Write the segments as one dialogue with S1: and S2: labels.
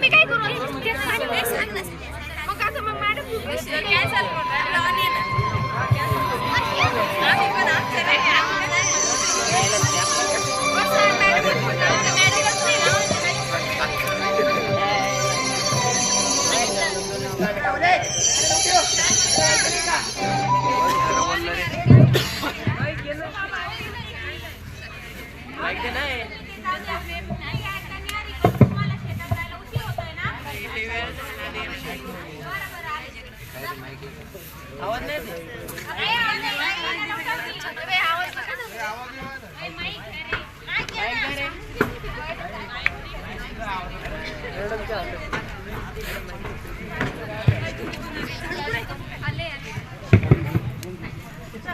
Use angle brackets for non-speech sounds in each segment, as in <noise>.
S1: मी काय करू. मग आता मग मॅडम कॅन्सल नाही, आम्ही नाही.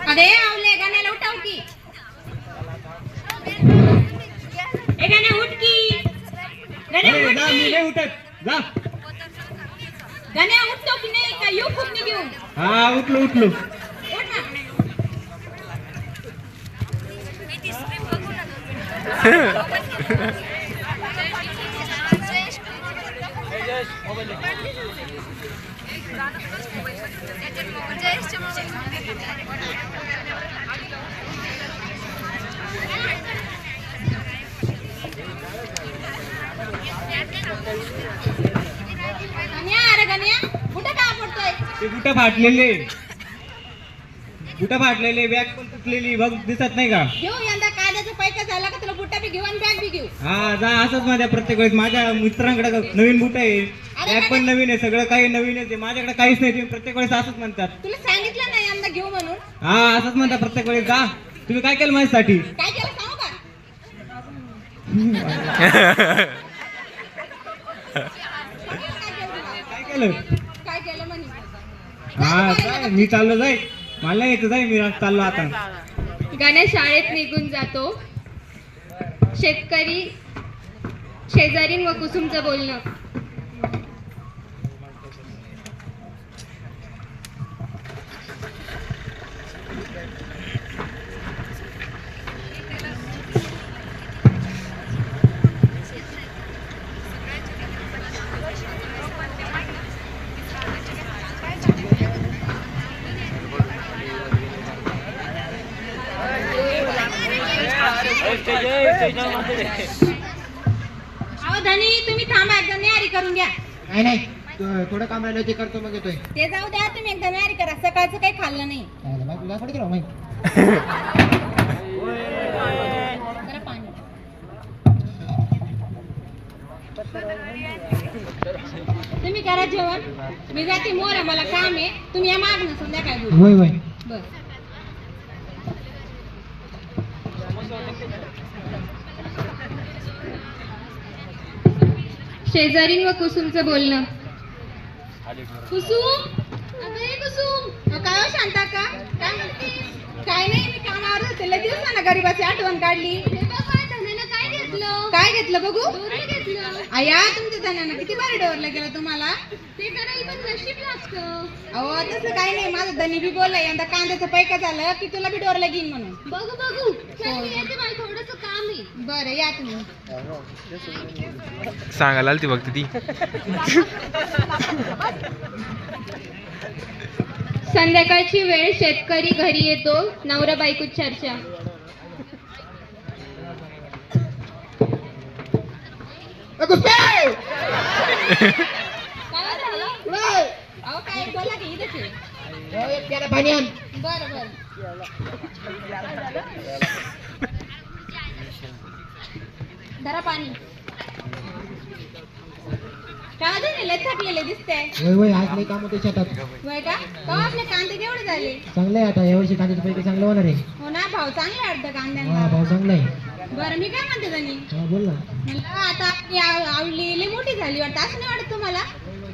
S2: अरे आवले गाण्याला उठाव की. ए गाण्या उठ की. गाण्या
S3: उठत. जा.
S2: गाण्या उठतो की नाही? का येऊ खूप घेऊन
S3: हा उठलो उठलो.
S2: उठ. ना <laughs> <laughs> गाण्या अरे गाण्या कुठं का पडतोय?
S3: ते बुटं फाटलेले. बुटं फाटलेले बॅग पण तुटलेली बघ दिसत नाही का?
S2: घेऊ यंदा कांद्याचा पैका झाला का तुला बी घेऊ आणि बॅग बी घेऊ?
S3: हा जा असंच माझ्या प्रत्येक वेळेस. माझ्या मित्रांकडे नवीन बुट आहे. बॅग पण नवीन आहे सगळं काही नवीन आहे. माझ्याकडे काहीच नाही तुम्ही प्रत्येक वेळेस असंच म्हणतात.
S2: तुला सांगितलं नाही यंदा घेऊ म्हणून?
S3: हा असंच म्हणतात प्रत्येक वेळेस. जा तुम्ही काय केलं माझ्यासाठी?
S2: काय केलं सांगू का?
S3: काय <laughs> केलं
S2: काय केलं म्हणे
S3: हा जाय मी चाललो जाय. मला यायचं जाय मी चाललो आता.
S2: गाण्या शाळेत निघून जातो. शेतकरी शेजारीन व कुसुमचं बोलणं. अहो धनी तुम्ही थांबा एकदा न्यारी करून घ्या.
S4: नाही नाही. थोडं काम राहिलं ते करतो मग येतोय.
S2: ते जाऊ द्या तुम्ही एकदा न्यारी करा. सकाळचं काही खाल्लं नाही.
S4: चालेल, मग तुला थोडी केलं माहिती
S2: जरा पाणी. तुम्ही करा जेवण. मी जाते मोर मला काम आहे. तुम्ही या माग ना संध्याकाळी बोलू.
S4: होय होय.
S2: बर. शेजारीन व कुसुमचं बोलणं. कुसुम? अगं कुसुम. काय हो शांता का? काय? काय नाही मी कामावर होते. लय दिवसानं गरीबाची आठवण काढली. काय घेतलं? काय घेतलं बघू? आया तुमच्या धन्यानं किती भारी डोरलं गेलं तुम्हाला? ते करायला पण नशीब लागतं. अहो तसं काही नाही. माझं धनी बी बोललं. यंदा कांद्याचं पैका झालं की तुला बी डोरलं घेईन म्हणून. बघू बघू. बरं या तुम्ही.
S5: सांगायला आलती बघ ती.
S2: संध्याकाळची वेळ शेतकरी घरी येतो. नवरा बायको चर्चा. अहो काय बोला की इथंच आहे.
S4: त्याला पाणी आण.
S2: बरं बरं. धरा पाणी. लय थकलेले दिसते
S4: होय होय आज नाही काम होते शेतात
S2: वय का? का आपले कांदे केवढे झाले?
S4: चांगलं आता यावर्षी कांद्याचे पैसे चांगलं होणार आहे.
S2: हो ना भाव चांगले वाटतं
S4: हा
S2: कांद्यांना
S4: भाऊ चांगला आहे.
S2: बरं मी काय म्हणते त्यांनी
S4: हा बोल ना.
S2: म्हणलं आता आपली आव- आवडली लय मोठी झाली वाटतं. असं नाही वाटत तुम्हाला?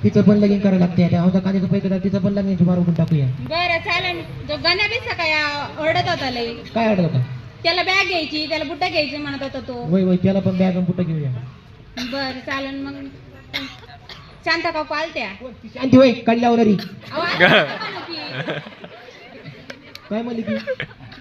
S4: तिचं पण लगीन करायला लागते आता. आमचा कांद्याचे पैसे तर तिचं पण उठून टाकूया.
S2: बरं चालेल. जो गण्या बी सकाळी ओरडत होता
S4: काय होता?
S2: त्याला बॅग घ्यायची त्याला बुट्टा घ्यायची म्हणत होता तो.
S4: होय होय त्याला पण बॅग कुठं घेऊया.
S2: बर चालेल मग. शांता का पालत्या
S4: शांती होय कल्ल्यावर री.
S2: अहो, असं नका म्हणू की.
S4: काय म्हणली ती?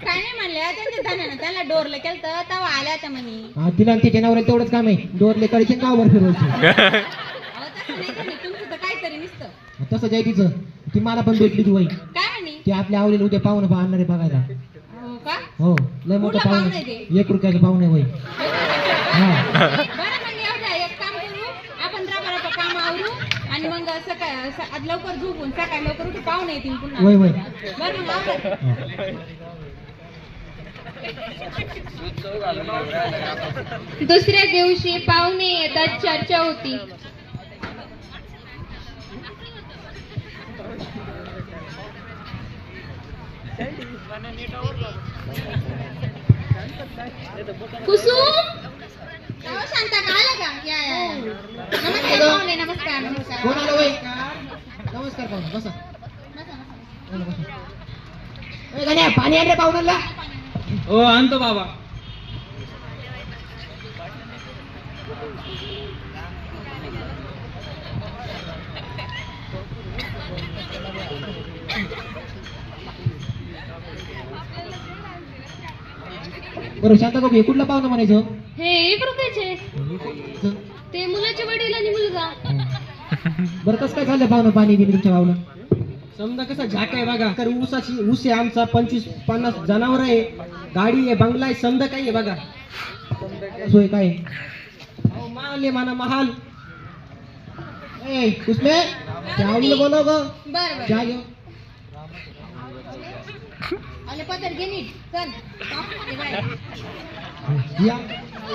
S2: काय नाही म्हणल्या त्यांच्या धन्यानं त्याला डोरलं केलं तर तेव्हा आल्या त्या म्हणे.
S4: हा तिला आणि तिच्या नवऱ्याला तेवढंच काम आहे. डोरले काढायचे गावभर फिरवायचे.
S2: अहो तसं नाही तुमचं तर काहीतरी नुसतं.
S4: तसं आहे तिचं. ती मला पण भेटली ती वही
S2: काय म्हणे?
S4: ती आपल्या आवडीला उद्या पाहुणं पा- आणणार आहे बघायला.
S2: हो
S4: लय मोठं
S2: पाहुणं
S4: पाहुणे एक रुपयाचं पाहुणे वय हा.
S2: बरं द्या एक काम करू आपण काम आवरू आणि मग सकाळ स- आज लवकर झोपून सकाळी लवकर उठू पाहुणे येतील पुन्हा.
S4: वय वय
S2: बरं मग आवरा.
S1: दुसऱ्या दिवशी पाहुणे येतात चर्चा होती. <laughs>
S2: शांता का आलं का? या या या. नमस्कार पाहुणे नमस्कार नमस्कार.
S4: कोण आलं वय नमस्कार पाहुणे बसा.
S2: बसा, बसा.
S4: बोला, बसा. ए, गण्या, पाणी आण रे पाहुण्याला
S3: हो आणतो बाबा.
S4: बरं शांता हे कुठलं पाहुणं म्हणायचं?
S1: हे एक रुपयाचे ते मुलाचे वडील आणि मुलगा.
S4: बरं कसं काय झालं पाहुणं पाणी बिनी तुमच्या गावला
S5: समजा कसं झाक आहे बघा. तर ऊसाची ऊस आहे आमचा पंचवीस पन्नास जनावर आहे. गाडी आहे बंगला आहे समजा काही आहे बघा.
S4: सोय काय?
S5: अहो, महाल आहे म्हणा महाल.
S4: ए कुसमे? त्या आवडीला बोलव ग.
S2: बरं बरं.
S4: चहा घेऊ
S2: आले पदर घे नीट. चल. हे.
S4: या.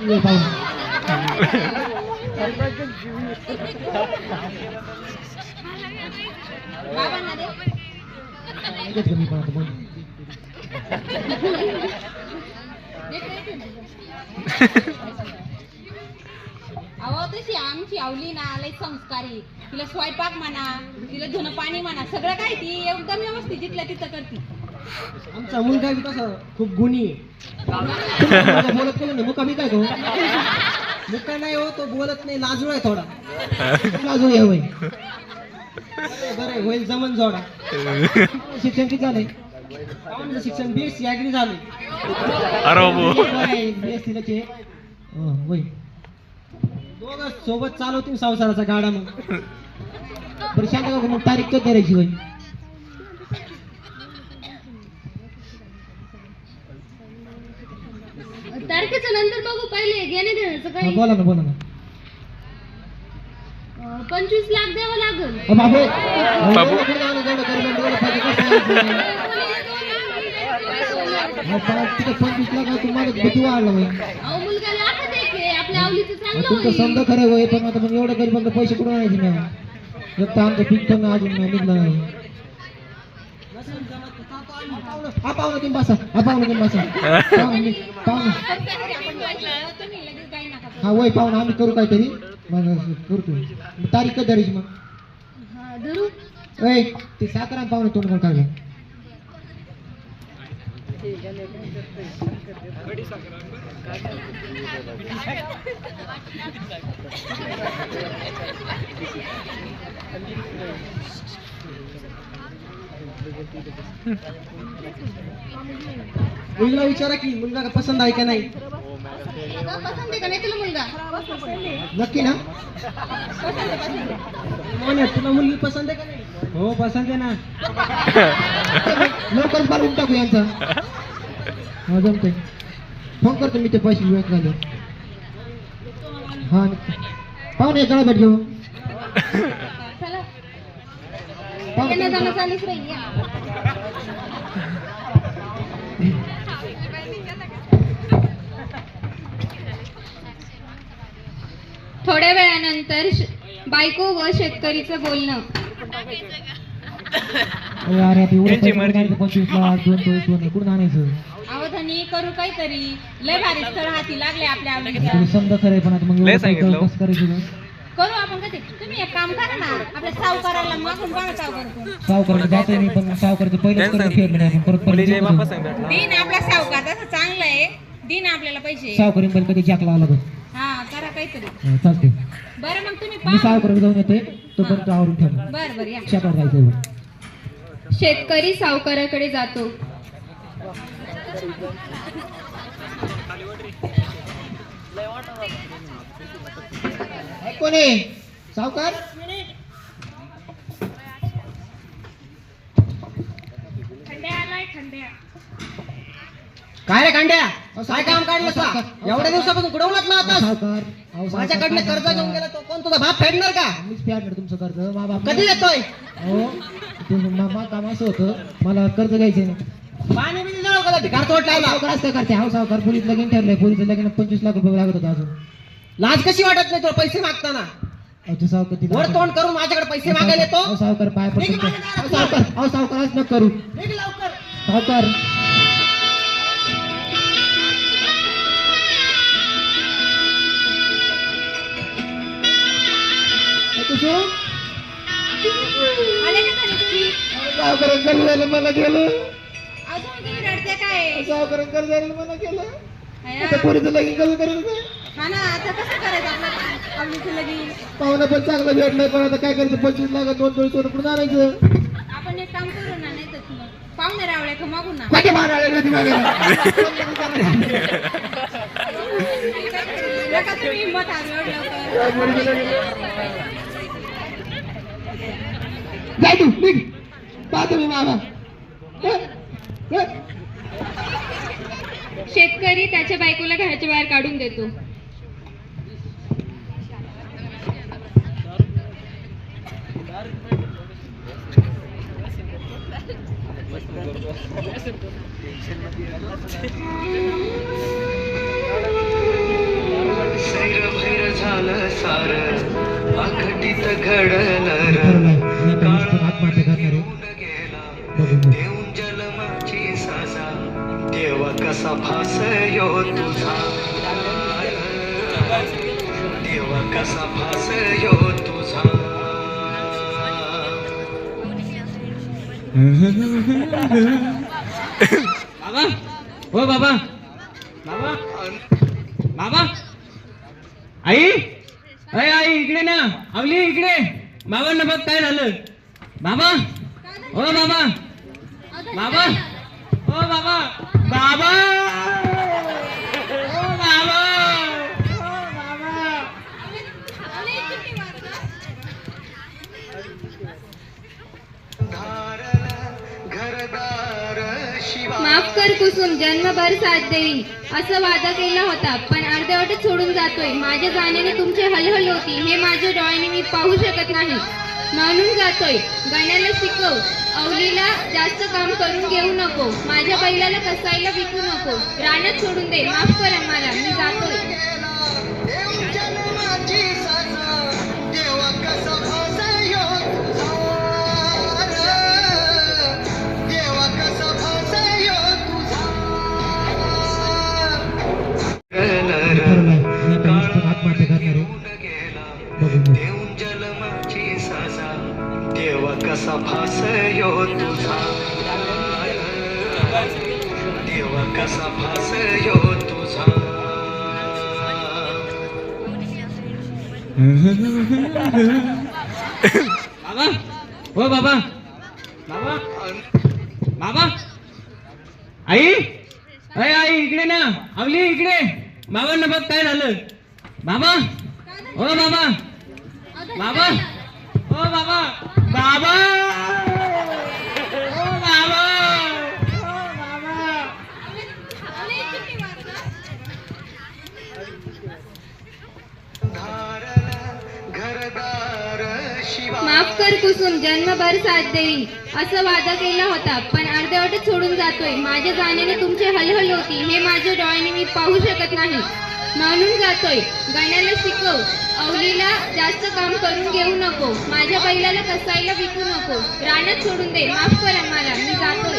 S4: ये
S2: बाबांना दे.
S4: लगेच कमी बोल.
S2: अहो तशी आमची आवली ना लय संस्कारी. तिला स्वयंपाक म्हणा तिला धुणं पाणी म्हणा सगळं काय ती एकदम व्यवस्थित जिथल्या तिथं करते.
S5: आमचा मुलगा बी तसा खूप गुणी आहे.
S4: बोलत का नाही मुका मी काय करू?
S5: मुका नाही हो तो बोलत नाही लाजू आहे थोडा.
S4: अजून ये वय
S5: बरं होईल जमन जोडा.
S4: शिक्षण किती झालंय?
S5: आमचं शिक्षण बीएससी ॲग्री झाले
S4: बीएससीला चे हो, वय
S5: दोघं सोबत चालवतील संसाराचा गाडा मग.
S4: बरं शांत का मग तारीख कधी करायची वय
S1: नंतर बघू पहिले घेणे देण्याचं
S4: हा,
S1: काही
S4: बोला ना बोला ना.
S1: अं, पंचवीस लाख द्यावं लागल.
S4: अ, बाबू बाबू पंचवीस लाख तुम्हाला किती वाढलं वय
S1: अहो मुलगा लाखात एक आहे आपल्या आवलीचं चांगलं
S4: तुमचं
S1: होईल.
S4: समजा खरं वय पण आता मग एवढं गरीबांना पैसे कुठून आणायचे ना एक तर आमचं पीक पण अजून निघलं नाही. हा पाहुणं तुम्ही बसा हा पाहुणं तुम्ही बसा पाहुणं पाहुणं. हा वय पाहुणं आम्ही करू काहीतरी मग करतो मग तारीख कधी धरायची मग
S1: हा धरू
S4: ऐ ते साखर आणि पाहुणे तोंड काढलं
S5: मुलगा विचारा की मुलगा का पसंत आहे का नाही?
S2: अगं, पसंत आहे का नाही तुला मुलगा
S4: नक्की ना?
S5: मोन्या तुला मुलगी पसंत आहे का नाही?
S3: हो पसंत आहे ना. <laughs>
S4: लवकर पालून टाकू यांचा. हा जमतंय. फोन करतो मी ते पैसे वेळ झाले हा. पाहुणे गळा भेट घेऊ.
S2: येणं जाणं चालूच राहील या.
S1: थोड्या वेळानंतर बायको व शेतकरीचं बोलणं?
S4: पंचवीस लाख दोन आणायचं
S2: अवधानी करू काहीतरी लय भारी स्थळ हाती लागले आपल्या आवडीच्या
S4: तुला समजा पण आता मग एवढं पैसे कसं करायचं?
S2: करू आपण कधी? तुम्ही एक काम करा ना आपल्या सावकाराला मागून बघा सावकार
S4: सावकाराला मी पण सावकारचं कर्ज फेडलं नाही पण परत?
S2: दिन आपला सावकार तसं चांगलं आहे. दिन आपल्याला पैसे.
S4: सावकारीन बैल कधी जॅकला आला बघ
S2: हा करा काहीतरी.
S4: हा, चालतंय.
S2: बरं मग तुम्ही
S4: मी
S2: पहा.
S4: सावकाराला जाऊन येतोय तोपर्यंत आवरून ठेव
S2: बरं बरं या.
S4: शेतात जायचं
S1: शेतकरी सावकाराकडे जातो.
S4: कोणी? सावकार?
S5: काय रे कांड्या? काय काम काढलं सा? एवढ्या दिवसापासून कुडवलात ना आता. माझ्याकडनं कर्ज? घेऊन गेला तो. कोण तुझा बाप फेडणार का?
S4: मीच फेडणार तुमचं कर्ज. मा बाप
S5: कधी येतोय
S4: हो काम असं होतं. मला कर्ज घ्यायचं
S5: पाणी बिनी जळव का? भिकार लावला
S4: सावकार असं करते. हा सावकार पोलीस लगीन ठरलंय. पोलीस लगीन पंचवीस लाख रुपये लागत होता अजून.
S5: लाज कशी वाटत नाही तुला? पैसे मागताना.
S4: अहो, ते सावकार तिला
S5: वर तोंड करून माझ्याकडे पैसे मागायला येतो.
S4: अहो, सावकार पाय पडतो
S5: निघ माझ्या
S4: अहो, सावकार अहो सावकार असं नको करू.
S5: निघ लवकर.
S4: सावकार.
S2: आले घरी तुम्ही?
S4: सावकार झालं मला गेलं.
S2: अजून तुम्ही रडते काय?
S4: सावकार झालं मला गेलं.
S2: हया.
S4: पोरीचं लगीन कसं करेल काय?
S2: हा ना आता कसं करायचं आपलं? आवडीचं लगीन
S4: पाहुणा पण चांगलं भेटलंय पण आता काय करायचं? पंचवीस लाख दोन दोन सोनं कुठून आणायचं?
S2: आपण एक काम करू ना नाही तर पाहुणे रावळे का मागू ना? नका तुम्ही हिंमत
S4: जाय तू निघ. पाहतो मी मामा?
S1: शेतकरी त्याच्या बायकोला घराच्या बाहेर काढून देतो.
S6: झालं सार अघटित घडलं गेला देऊन जलमची साजा देव कसा भास यो तुझा देव कसा भास यो तुझा.
S3: बाबा हो बाबा. बाबा. बाबा. आई अय आई इकडे ना. आवली इकडे. बाबांना बघ काय झालं. बाबा. हो बाबा. बाबा. हो बाबा. बाबा. हो बाबा.
S1: पुसून जन्मभर साथ देईन. असं वादा केला होता पण अर्धवटच सोडून जातोय. माझ्या जाण्याने तुमची हलहल होती हे माझ्या डोळ्याने मी पाहू शकत नाही. म्हणून जातोय. गाण्याला शिकव. अवलीला जास्त काम करून घेऊ नको. माझ्या बैलाला कसायला विकू नको. रानात सोडून दे. माफ कर मला मी
S6: जातो.
S3: बाबा हो बाबा बाबा बाबा. आई अय आई इकडे ना. आवली इकडे. बाबांना बघ काय झालं. बाबा हो बाबा बाबा हो बाबा बाबा.
S1: माफ कर कुसुम जन्मभर साथ देईन. असं वादा केला होता पण अर्धवटच सोडून जातोय. माझ्या जाण्याने तुमची हलहल होती हे माझ्या डोळ्याने मी पाहू शकत नाही. म्हणून जातोय. गाण्याला शिकव. अवलीला जास्त काम करून घेऊ नको. माझ्या बैलाला कसायला विकू नको. रानात सोडून दे. माफ कर आम्हाला. मी जातोय.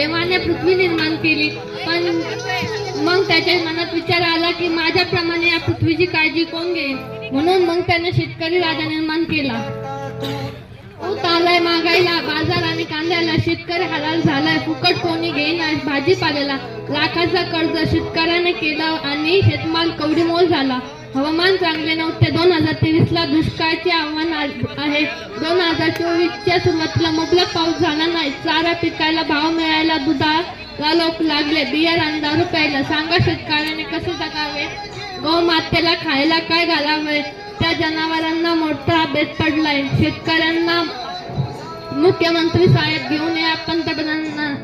S1: देवाने पृथ्वी निर्माण केली. पण मग त्याच्या मनात विचार आला की माझ्याप्रमाणे या पृथ्वीची काळजी कोण घेईल? म्हणून मग त्याने शेतकरी राजा निर्माण केला. ऊस आलाय महागाईला बाजार आणि कांद्याला शेतकरी हलाल झालाय. फुकट कोणी घेईना भाजीपाल्याला? लाखाचा कर्ज शेतकऱ्याने केला आणि शेतमाल कवडीमोल झाला. हवामान चांगले नव्हते. दोन हजार तेवीस ला दुष्काळाचे आव्हान आ- आहे. दोन हजार चोवीसच्या सुरुवातीला मुबलक पाऊस झाला नाही. चारा पिकायला भाव मिळायला दुधाला लोक लागले. बियर आणि दारू प्यायला. सांगा शेतकऱ्याने कसे जगावे? गोमातेला खायला काय घालावे? त्या जनावरांना मोठा बेत पडलाय. शेतकऱ्यांना मुख्यमंत्री साहेब घेऊन या. पंतप्रधानांना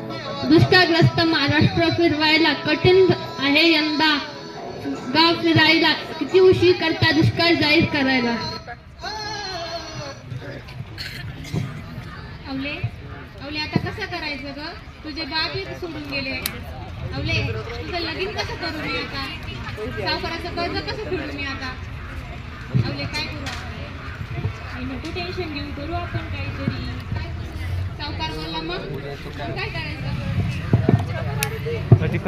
S1: दुष्काळग्रस्त महाराष्ट्र फिरवायला कठीण आहे यंदा. गाव फिरायला किती उशीर करता दुष्काळ जाहीर करायला.
S2: अवले अवले आता कसं करायचं ग? तुझे बाप एक सोडून गेले. अवले तुझं लगीन कसं करू मी आता? सावकाराचं कर्ज कसं फिरू मी आता? अवले काय करू नको टेन्शन घेऊन करू आपण काहीतरी. सावकार मला मग मग काय करायचं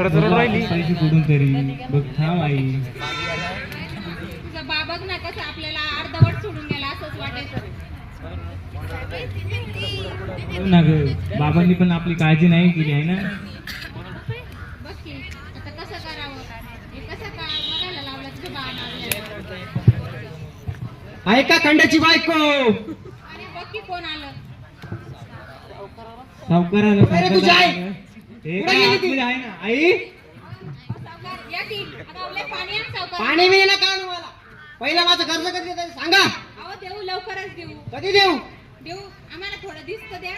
S3: पैसे कुठून तरी. बघ थांब आई.
S2: तुझा बाबाच ना कसं आपल्याला अर्धवट सोडून गेला असंच वाटायचं
S3: हो ना ग बाबांनी पण आपली काळजी नाही केली आहे ना?
S2: बघ की आता कसं करावं? हे कसं का बघायला लावलं तुझ्या बाळाला
S5: ऐका खंडाची बायको.
S2: आणि बघ की कोण आलं.
S3: सावकाराला
S5: अरे तुझी आई!
S3: हे
S5: कुठे
S3: काय
S5: गेली ती?
S3: आतमध्ये आहे ना आई.
S2: सावकार या की आता आवले पाणी आण सावकार
S5: पाणी बिणी नका आणू मला पहिलं माझं कर्ज कधी देताय सांगा.
S2: अहो देऊ लवकरच देऊ.
S5: कधी देऊ?
S2: देऊ आम्हाला थोडं दिसतं द्या.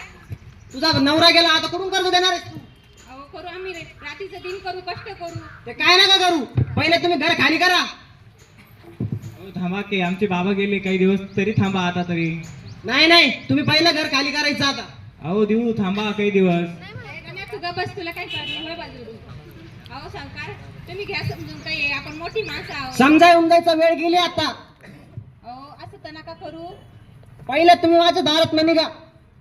S5: तुझा नवरा गेला आता कुठून कर्ज देणार आहेस तू?
S2: अहो करू आम्ही रे. रात्रीचं दिन करू कष्ट करू.
S5: ते काय नका करू. पहिले तुम्ही घर खाली करा.
S3: अहो, थांबा की आमचे बाबा गेले काही दिवस तरी थांबा आता तरी.
S5: नाही नाही तुम्ही पहिलं घर खाली करायचं आता.
S3: अहो देऊ थांबा काही दिवस.
S2: तू बस तुला काय बाजूला अहो तुम्ही घ्या समजून काय आपण मोठी माणसं आहोत
S5: समजाय उमजायचा वेळ गेली आता
S2: अहो असं तर नका करू
S5: पहिलं तुम्ही माझ्या दारात न निघा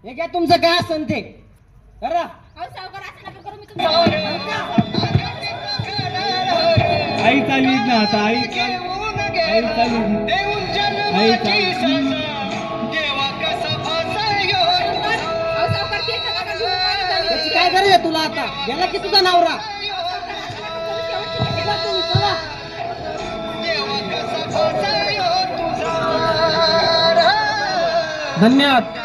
S5: हे काय तुमचं काय असन ते
S2: अहो सावकार असं नका करू मी तुमच्या
S3: आई चालली ना आता आई आई चालली आई चालली
S5: आहे तुला आता. गेला की तुझा नवरा. धन्यवाद.